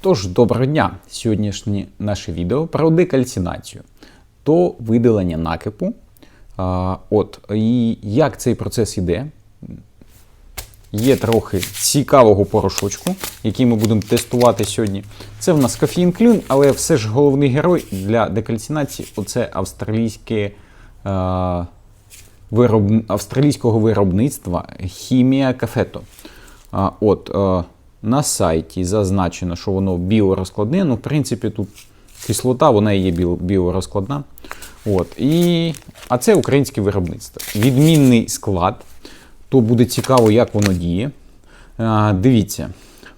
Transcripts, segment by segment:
Тож, доброго дня! Сьогоднішнє наше відео про декальцинацію, то видалення накипу. А, от, і як цей процес іде? Є трохи цікавого порошочку, який ми будемо тестувати сьогодні. Це в нас кофеїн клюн, але все ж головний герой для декальцинації оце австралійське, е, вироб... австралійського виробництва хімія кафето. А, от, е, на сайті зазначено, що воно біорозкладне. Ну, в принципі, тут кислота, вона і є біорозкладна. От, і... А це українське виробництво. Відмінний склад. То буде цікаво, як воно діє. А, дивіться,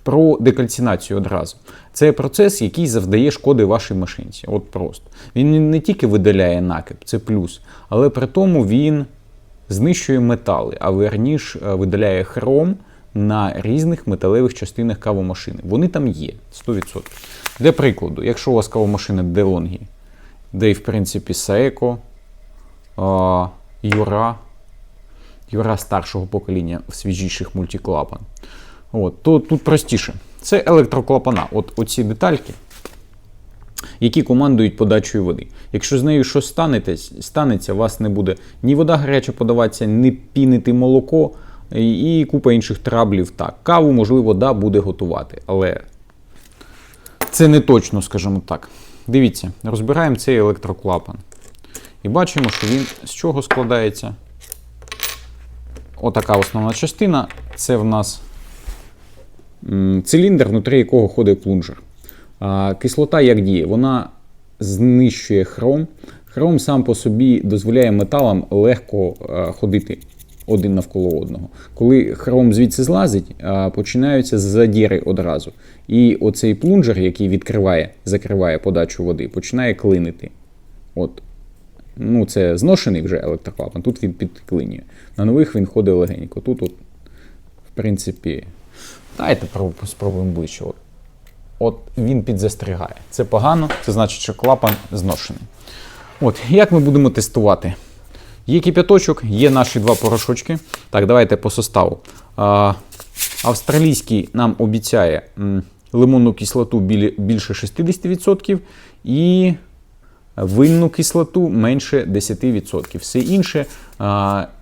про декальцинацію одразу. Це процес, який завдає шкоди вашій машинці. От просто. Він не тільки видаляє накип, це плюс, але при тому він знищує метали, а верніш е, видаляє хром на різних металевих частинах кавомашини. Вони там є 100%. Для прикладу, якщо у вас кавомашина DeLonghi, де в принципі Seiko, Юра, Юра старшого покоління свіжіших мультиклапан, от, то тут простіше. Це електроклапана. От оці детальки, які командують подачею води. Якщо з нею щось станеться, станеться, у вас не буде ні вода гаряча подаватися, ні пінити молоко і купа інших траблів. Так, каву, можливо, да, буде готувати, але це не точно, скажімо так. Дивіться, розбираємо цей електроклапан. І бачимо, що він з чого складається. Отака основна частина. Це в нас циліндр, внутрі якого ходить плунжер. Кислота як діє? Вона знищує хром. Хром сам по собі дозволяє металам легко ходити один навколо одного. Коли хром звідси злазить, починаються задіри одразу. І оцей плунжер, який відкриває, закриває подачу води, починає клинити. От. Ну, це зношений вже електроклапан, тут він підклинює. На нових він ходить легенько. Тут, от, в принципі, давайте спробуємо ближче. От. От він підзастригає. Це погано, це значить, що клапан зношений. От, як ми будемо тестувати? Є кипяточок, є наші два порошочки. Так, давайте по составу. Австралійський нам обіцяє лимонну кислоту більше 60% і винну кислоту менше 10%. Все інше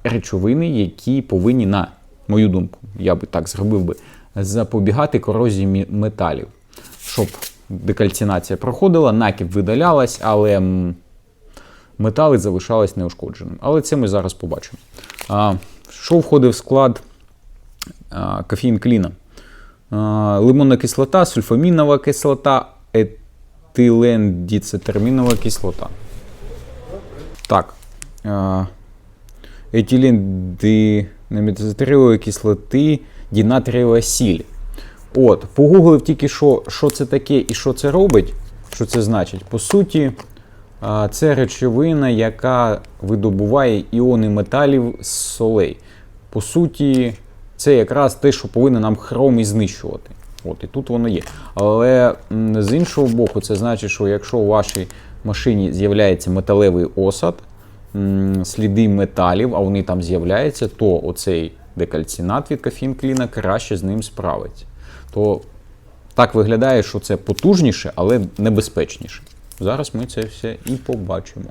речовини, які повинні, на мою думку, я би так зробив би, запобігати корозії металів, щоб декальцинація проходила, накіп видалялась, але метали залишались неушкодженими. Але це ми зараз побачимо. А, що входить в склад а, кофеїн кліна? А, лимонна кислота, сульфамінова кислота, етилендіцетермінова кислота. Так. А, етилендинамітоцитрилової кислоти, дінатрієва сіль. От, погуглив тільки що, що це таке і що це робить, що це значить. По суті, це речовина, яка видобуває іони металів з солей. По суті, це якраз те, що повинен нам хром і знищувати. От, і тут воно є. Але з іншого боку, це значить, що якщо у вашій машині з'являється металевий осад, сліди металів, а вони там з'являються, то оцей декальцинат від кофінкліна краще з ним справиться. То так виглядає, що це потужніше, але небезпечніше. Зараз ми це все і побачимо.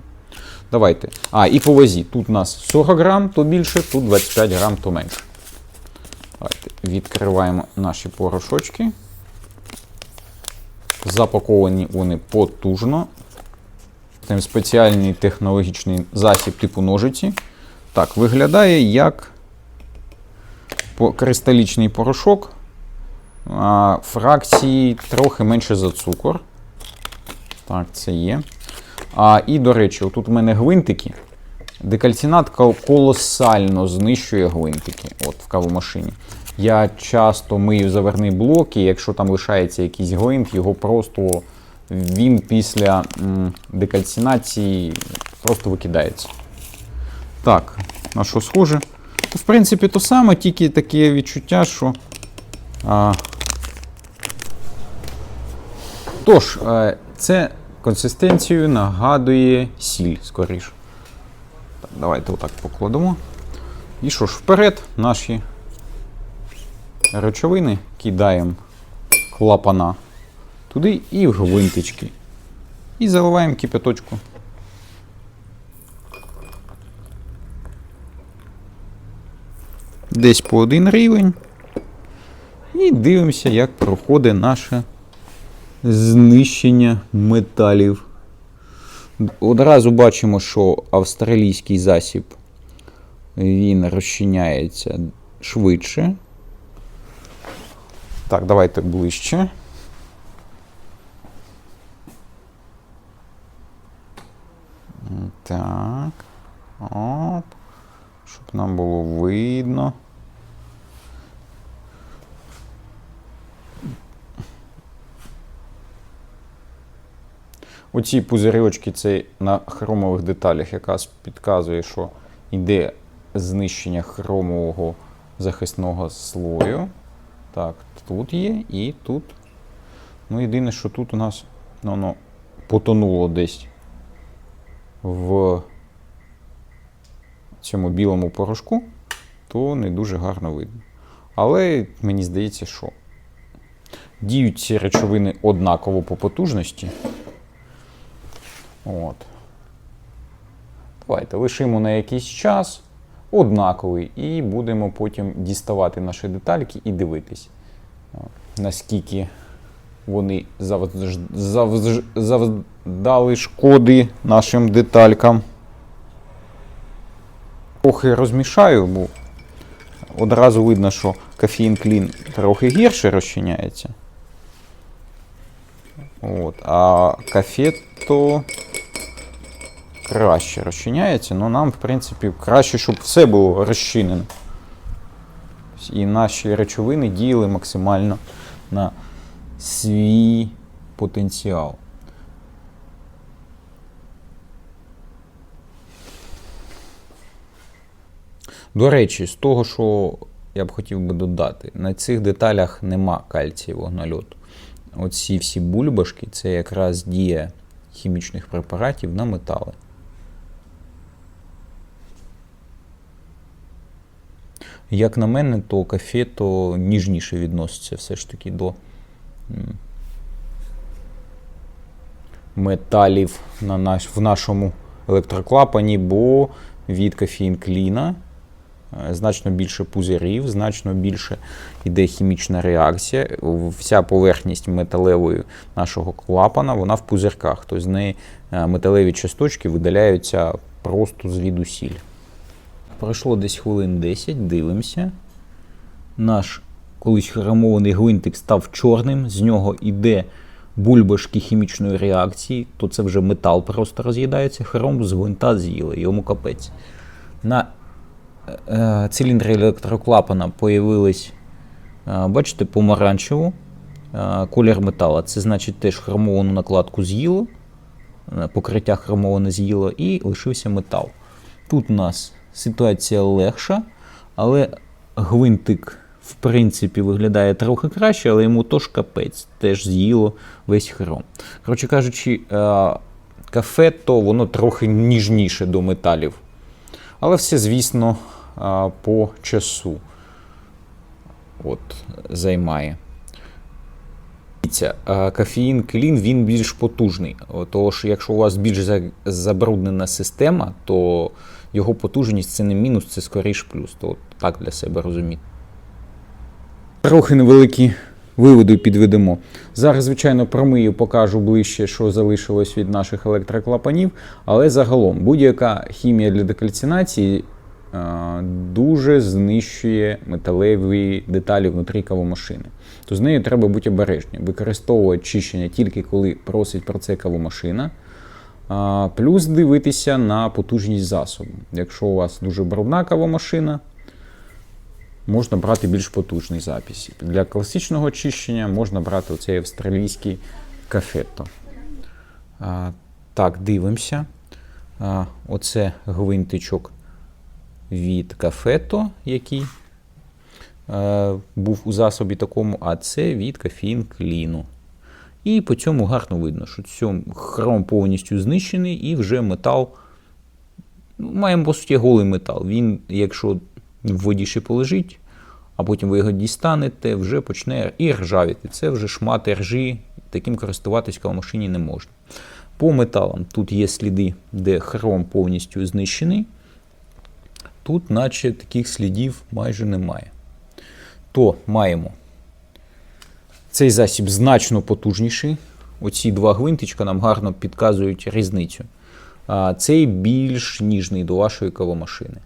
Давайте. А, і по вазі. Тут у нас 40 грам, то більше, тут 25 грам, то менше. Давайте відкриваємо наші порошочки. Запаковані вони потужно. Там спеціальний технологічний засіб типу ножиці. Так, виглядає як кристалічний порошок. Фракції трохи менше за цукор. Так, це є. А, і, до речі, тут у мене гвинтики. Декальцинат кол- колосально знищує гвинтики от, в кавомашині. Я часто мию заверний блок, і якщо там лишається якийсь гвинт, його просто він після м, декальцинації просто викидається. Так, на що схоже? В принципі, то саме, тільки таке відчуття, що. А... Тож, е, це консистенцію нагадує сіль, скоріше. Так, давайте отак покладемо. І що ж, вперед наші речовини кидаємо клапана туди і в гвинтички. І заливаємо кипяточку. Десь по один рівень. І дивимося, як проходить наше знищення металів. Одразу бачимо, що австралійський засіб він розчиняється швидше. Так, давайте ближче. Так. Оп. Щоб нам було видно. Оці пузирьочки це на хромових деталях якраз підказує, що йде знищення хромового захисного слою. Так, тут є і тут. Ну, єдине, що тут у нас ну, воно потонуло десь в цьому білому порошку, то не дуже гарно видно. Але мені здається, що діють ці речовини однаково по потужності. От. Давайте лишимо на якийсь час однаковий, і будемо потім діставати наші детальки і дивитись, наскільки вони завдали шкоди нашим деталькам. Трохи розмішаю, бо одразу видно, що кофеїн клін трохи гірше розчиняється. От, а кафето краще розчиняється, але нам, в принципі, краще, щоб все було розчинено. І наші речовини діяли максимально на свій потенціал. До речі, з того, що я б хотів би додати, на цих деталях нема кальцієвого нальоту. Оці всі бульбашки це якраз дія хімічних препаратів на метали. Як на мене, то кафето ніжніше відноситься все ж таки до металів на наш, в нашому електроклапані, бо від кофеїн кліна е, значно більше пузирів, значно більше йде хімічна реакція. Вся поверхність металевої нашого клапана вона в пузирках. Тобто з неї е, металеві часточки видаляються просто звідусіль. Пройшло десь хвилин 10, дивимося. Наш колись хромований гвинтик став чорним, з нього йде бульбашки хімічної реакції, то це вже метал просто роз'їдається, хром з гвинта з'їли, йому капець. На е, циліндрі електроклапана появились, е, бачите, помаранчеву е, колір метала. Це значить теж хромовану накладку з'їло, е, покриття хромоване з'їло і лишився метал. Тут у нас ситуація легша, але гвинтик, в принципі, виглядає трохи краще, але йому тож капець, теж з'їло весь хром. Коротше кажучи, е, кафе то воно трохи ніжніше до металів. Але все, звісно, е, по часу от, займає. Кофеїн клін він більш потужний. Що якщо у вас більш забруднена система, то його потужність це не мінус, це скоріш плюс. То так для себе розуміти. Трохи невеликі виводи підведемо. Зараз, звичайно, промию, покажу ближче, що залишилось від наших електроклапанів, але загалом будь-яка хімія для декальцинації дуже знищує металеві деталі внутрі кавомашини. То з нею треба бути обережним. Використовувати чищення тільки коли просить про це кавомашина. Плюс дивитися на потужність засобу. Якщо у вас дуже брудна кавомашина, можна брати більш потужний запис. Для класичного очищення можна брати оцей австралійський кафето. Так, дивимося. Оце гвинтичок від кафето, який е, був у засобі такому, а це від кофеїн кліну. І по цьому гарно видно, що цьому хром повністю знищений, і вже метал. Ну, маємо, по суті, голий метал. Він, якщо в воді ще полежить, а потім ви його дістанете, вже почне і ржавіти. Це вже шмати ржі, таким користуватись кавомашині не можна. По металам тут є сліди, де хром повністю знищений. Тут, наче таких слідів майже немає. То маємо цей засіб значно потужніший. Оці два гвинтичка нам гарно підказують різницю. А цей більш ніжний до вашої кавомашини.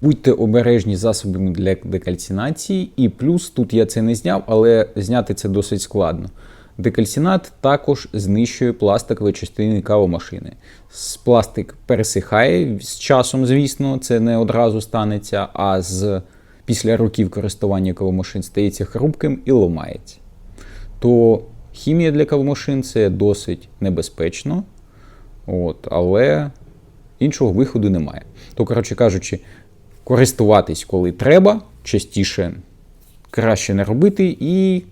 Будьте обережні засобами для декальцинації, і плюс тут я це не зняв, але зняти це досить складно. Декальцинат також знищує пластикові частини кавомашини. Пластик пересихає з часом, звісно, це не одразу станеться, а з після років користування кавомашин стається хрупким і ламається. То хімія для кавомашин це досить небезпечно, от, але іншого виходу немає. То, коротше кажучи, користуватись, коли треба, частіше краще не робити і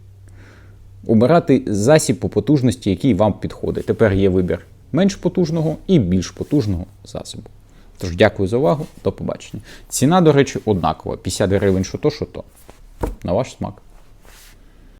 обирати засіб по потужності, який вам підходить. Тепер є вибір менш потужного і більш потужного засобу. Тож дякую за увагу, до побачення. Ціна, до речі, однакова: 50 гривень, що то, що то. На ваш смак.